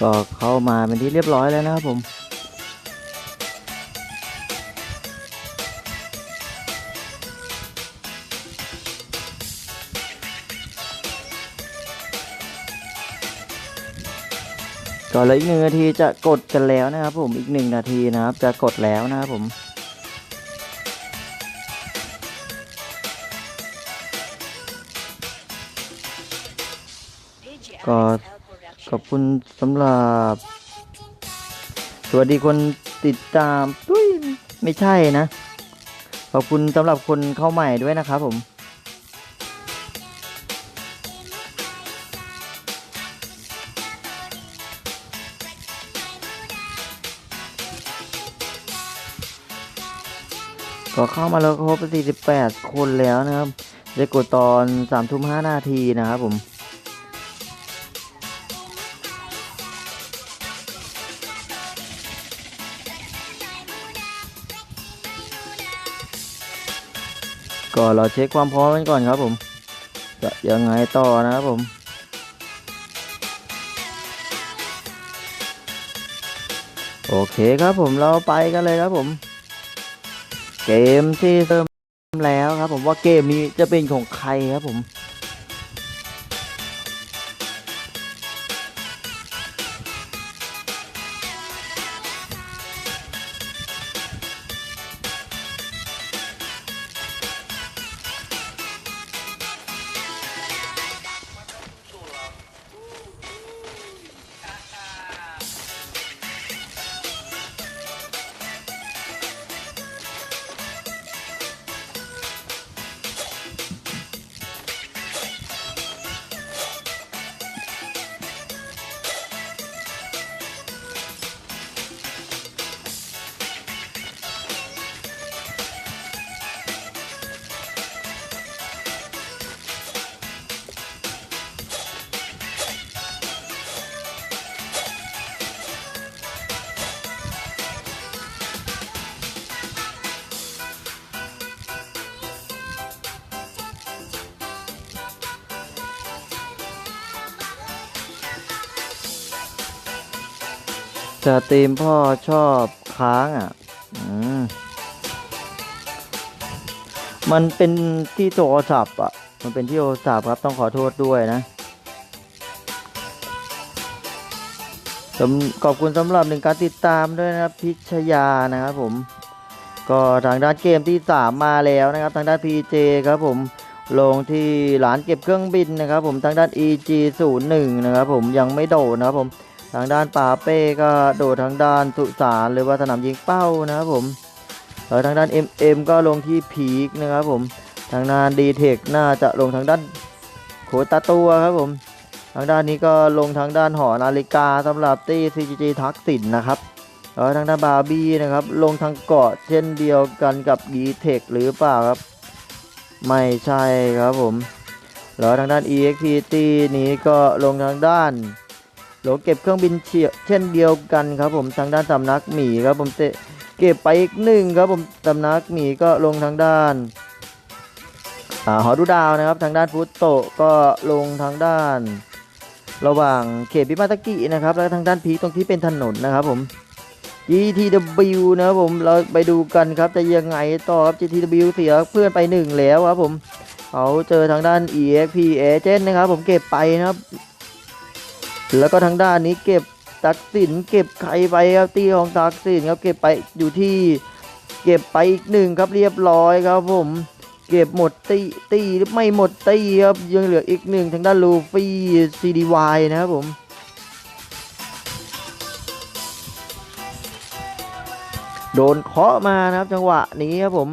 ก็เข้ามาเป็นที่เรียบร้อยแล้วนะครับผมก็เหลืออีกหนึ่งนาทีจะกดกันแล้วนะครับผมอีกหนึ่งนาทีนะครับ จะกดแล้วนะครับผม ก็ขอบคุณสำหรับสวัสดีคนติดตามตุ้ยไม่ใช่นะ ขอบคุณสำหรับคนเข้าใหม่ด้วยนะครับผมก็เข้ามาแล้วครบ48 คนแล้วนะครับ ได้กดตอน3ทุ่ม5นาทีนะครับผม ก็เราเช็คความพร้อมกันก่อนครับผม จะยังไงต่อนะครับผมโอเคครับผมเราไปกันเลยครับผม เกมที่เริ่มแล้วครับผมว่าเกมนี้จะเป็นของใครครับผม สตรีมพ่อชอบค้างอะอมมันเป็นที่โทรศัพท์อะ มันเป็นที่โทรศัพท์ครับต้องขอโทษด้วยนะขอบคุณสำหรับหนึ่งการติดตามด้วยนะครับพิชยานะครับผม ก็ทางด้านเกมที่ 3 มาแล้วนะครับ ทางด้าน PJ ครับผมลงที่หลานเก็บเครื่องบินนะครับผมทางด้าน EG 0 1 นะครับผมยังไม่โดดนะครับผม ทางด้านป่าเป้ก็โดดทางด้านสุสานหรือว่าสนามยิงเป้านะครับผมแล้วทางด้าน MM ก็ลงที่พีคนะครับผมทางด้านดีเทคน่าจะลงทางด้านโคตาตัวครับผมทางด้านนี้ก็ลงทางด้านหอนาฬิกาสำหรับตี้ CGG ทักษิณนะครับแล้วทางด้านบาร์บี้นะครับลงทางเกาะเช่นเดียวกันกับดีเทคหรือเปล่าครับ ไม่ใช่ครับผมแล้วทางด้าน EXPT นี้ก็ลงทางด้าน หลเก็บเครื่องบินเฉียเช่นเดียวกันครับผมทางด้านสำนักหมีครับผมเตะเก็บไปอีกหนึ่งครับผมสำนักหมีก็ลงทางด้านอหอดูดาวนะครับ ทางด้านฟุตโตก็ลงทางด้าน ระหว่างเขตบิมาตะกินะครับ แล้วทางด้านพีตรงที่เป็นถนนนะครับผม GTW นะครับผมเราไปดูกันครับจะยังไงต่อครับ GTW เสียเพื่อนไปหนึ่งแล้วครับผมเขาเจอทางด้าน EXP Agent นะครับผมเก็บไปนะครับ แล้วก็ทางด้านนี้เก็บตักสินเก็บใครไปครับตีของตักสินครับเก็บไปอยู่ที่เก็บไปอีกหนึ่งครับเรียบร้อยครับผม เก็บหมดตีตีหรือไม่หมดตีครับยังเหลืออีกหนึ่งทางด้านลูฟี่ CDY นะครับผมโดนเคาะมานะครับจังหวะนี้ครับผม